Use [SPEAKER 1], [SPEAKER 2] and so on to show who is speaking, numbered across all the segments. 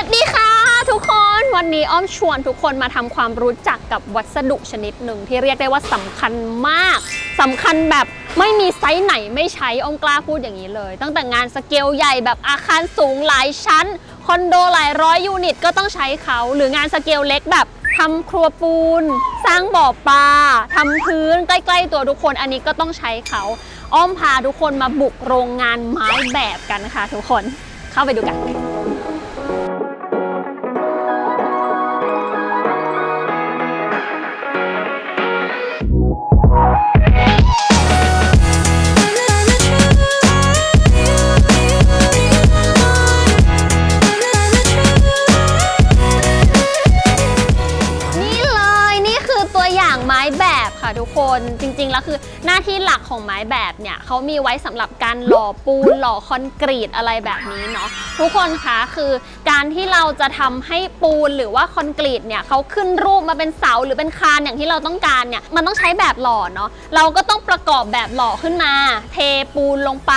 [SPEAKER 1] ัสดีค่ะทุกคนวันนี้อ้อมชวนทุกคนมาทำความรู้จักกับวัสดุชนิดหนึ่งที่เรียกได้ว่าสำคัญมากสำคัญแบบไม่มีไซส์ไหนไม่ใช้อ้อมกล้าพูดอย่างนี้เลย ตั้งแต่งานสเกลใหญ่แบบอาคารสูงหลายชั้น คอนโดหลายร้อยยูนิตก็ต้องใช้เขา หรืองานสเกลเล็กแบบทำครัวปูน สร้างบ่อปลาทำพื้นใกล้ ๆ ตัวทุกคนอันนี้ก็ต้องใช้เขาอ้อมพาทุกคนมาบุกโรงงานไม้แบบกันค่ะทุกคนเข้าไปดูกัน จริงๆ แล้วคือหน้าที่หลักของไม้แบบเนี่ยเขามีไว้สำหรับการหล่อปูนหล่อคอนกรีตอะไรแบบนี้เนาะทุกคนคะคือการที่เราจะทำให้ปูนหรือว่าคอนกรีตเนี่ยเขาขึ้นรูปมาเป็นเสาหรือเป็นคานอย่างที่เราต้องการเนี่ยมันต้องใช้แบบหล่อเนาะเราก็ต้องประกอบแบบหล่อขึ้นมา เทปูนลงไป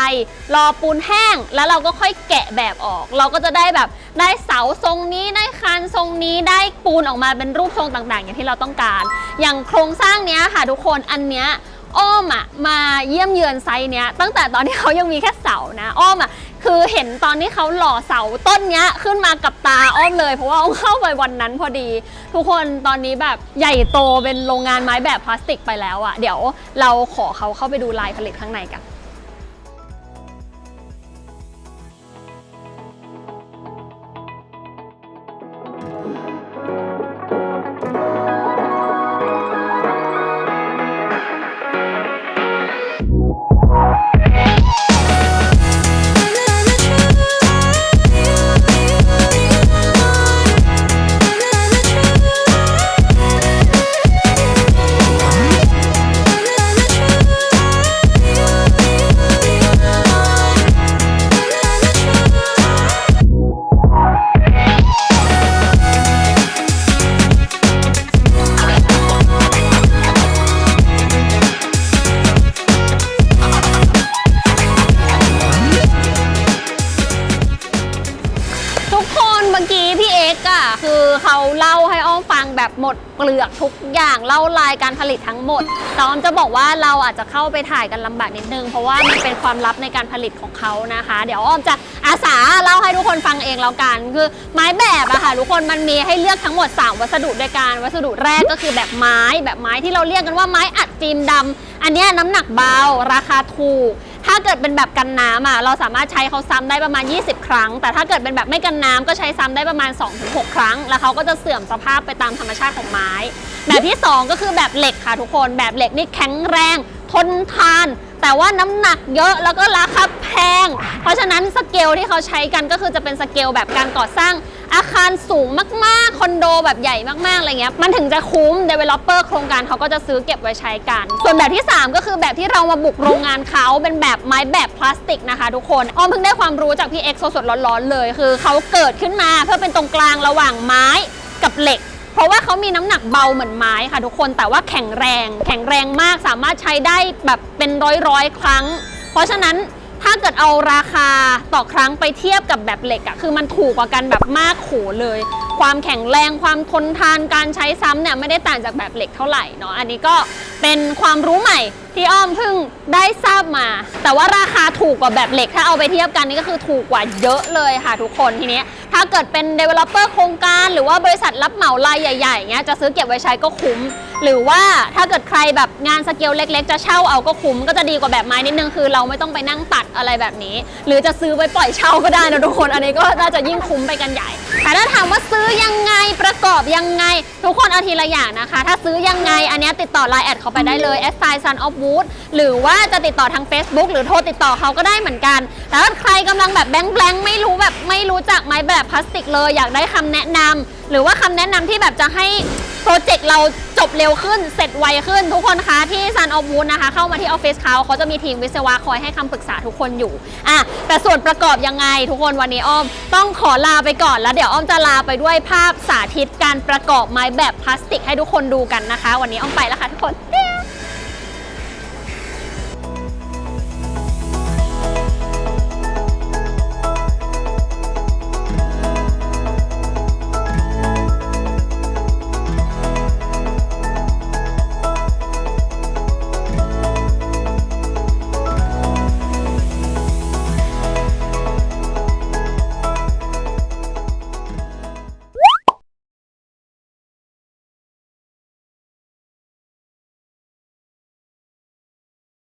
[SPEAKER 1] รอปูนแห้งแล้วเราก็ค่อยแกะแบบออก เราก็จะได้แบบได้เสาทรงนี้ได้คานทรงนี้ได้ปูนออกมาเป็นรูปทรงต่างๆ อย่างที่เราต้องการ อย่างโครงสร้างเนี้ยค่ะทุกคนอันเนี้ยอ้อมอะมาเยี่ยมเยือนไซต์เนี้ยตั้งแต่ตอนที่เขายังมีแค่เสานะอ้อมอะคือเห็นตอนที่เขาหล่อเสาต้นเนี้ยขึ้นมากับตาอ้อมเลย เพราะว่าอ้อมเข้าไปวันนั้นพอดี ทุกคนตอนนี้แบบใหญ่โตเป็นโรงงานไม้แบบพลาสติกไปแล้วอะเดี๋ยวเราขอเขาเข้าไปดูลายผลิตข้างในกัน คือเขาเล่าให้อ้อมฟังแบบหมดเปลือกทุกอย่างเล่ารายการผลิตทั้งหมดแต่อ้อมจะบอกว่าเราอาจจะเข้าไปถ่ายกันลำบากนิดนึง เพราะว่ามันเป็นความลับในการผลิตของเขานะคะ เดี๋ยวอ้อมจะอาสาเล่าให้ทุกคนฟังเองแล้วกัน คือไม้แบบอะค่ะทุกคนมันมีให้เลือกทั้งหมด 3 วัสดุด้วยกันวัสดุแรกก็คือแบบไม้ แบบไม้ที่เราเรียกกันว่าไม้อัดจีนดำอันนี้น้ำหนักเบาราคาถูก เกิดเป็นแบบกันน้ำอะเราสามารถใช้เขาซ้ำได้ประมาณ 20 ครั้ง แต่ถ้าเกิดเป็นแบบไม่กันน้ำก็ใช้ซ้ำได้ประมาณ 2-6 ครั้ง แล้วเขาก็จะเสื่อมสภาพไปตามธรรมชาติของไม้ แบบที่ 2 ก็คือแบบเหล็กค่ะทุกคนแบบเหล็กนี่แข็งแรง ทนทาน แต่ว่าน้ำหนักเยอะแล้วก็ราคาแพง เพราะฉะนั้นสเกลที่เขาใช้กันก็คือจะเป็นสเกลแบบการก่อสร้าง อาคารสูงมากๆ คอนโดแบบใหญ่มากๆอะไรเงี้ยมันถึงจะคุ้ม developer โครงการเขาก็จะซื้อเก็บไว้ใช้กัน ส่วนแบบที่ 3 ก็คือแบบที่เรามาบุกโรงงานเขาเป็นแบบไม้แบบพลาสติกนะคะทุกคนอ้อมเพิ่งได้ความรู้จากพี่เอ็กซ์สดๆร้อนๆเลยคือเขาเกิดขึ้นมาเพื่อเป็นตรงกลางระหว่างไม้กับเหล็กเพราะว่าเขามีน้ำหนักเบาเหมือนไม้ค่ะทุกคนแต่ว่าแข็งแรง แข็งแรงมากสามารถใช้ได้แบบเป็นร้อยร้อยๆครั้ง เพราะฉะนั้น ถ้าเกิดเอาราคาต่อครั้งไปเทียบกับแบบเหล็กอะคือมันถูกกว่ากันแบบมากโขเลย ความแข็งแรงความทนทานการใช้ซ้ำเนี่ยไม่ได้ต่างจากแบบเหล็กเท่าไหร่เนาะอันนี้ก็เป็นความรู้ใหม่ที่อ้อมเพิ่งได้ทราบมา แต่ว่าราคาถูกกว่าแบบเหล็ก ถ้าเอาไปเทียบกันนี่ก็คือถูกกว่าเยอะเลยค่ะทุกคนทีนี้ถ้าเกิดเป็น developer โครงการ หรือว่าบริษัทรับเหมารายใหญ่ๆเงี้ยจะซื้อเก็บไว้ใช้ก็คุ้ม หรือว่าถ้าเกิดใครแบบงานสเกลเล็ก ๆ จะเช่าเอาก็คุ้มก็จะดีกว่าแบบไม้นิดนึงคือ เราไม่ต้องไปนั่งตัดอะไรแบบนี้ หรือจะซื้อไว้ปล่อยเช่าก็ได้นะทุกคน อันนี้ก็น่าจะยิ่งคุ้มไปกันใหญ่แต่ถ้าถามว่าซื้อยังไงประกอบยังไง ทุกคนเอาทีละอย่างนะคะ ถ้าซื้อยังไงอันนี้ติดต่อ Line แอดเขาไปได้เลย s i Sun of Wood หรือว่าจะติดต่อทาง Facebook หรือโทรติดต่อเขาก็ได้เหมือนกัน แต่ถ้าใครกำลังแบบแบงค์แบงค์ไม่รู้แบบไม่รู้จักไม้แบบพลาสติกเลยอยากได้คำแนะนำหรือว่าคำแนะนำที่แบบจะให้โปรเจกต์เราจบเร็วขึ้น เสร็จไวขึ้น ทุกคนคะที่ Sun of Wood นะคะ เข้ามาที่ออฟฟิศเขาเขาจะมีทีมวิศวะคอยให้คำปรึกษาทุกคนอยู่อะแต่ส่วนประกอบยังไง ทุกคนวันนี้อ้อม ต้องขอลาไปก่อนแล้วเดี๋ยวอ้อมจะลาไปด้วยภาพสาธิตการประกอบไม้แบบพลาสติกให้ทุกคนดูกันนะคะ วันนี้อ้อมไปแล้วค่ะทุกคน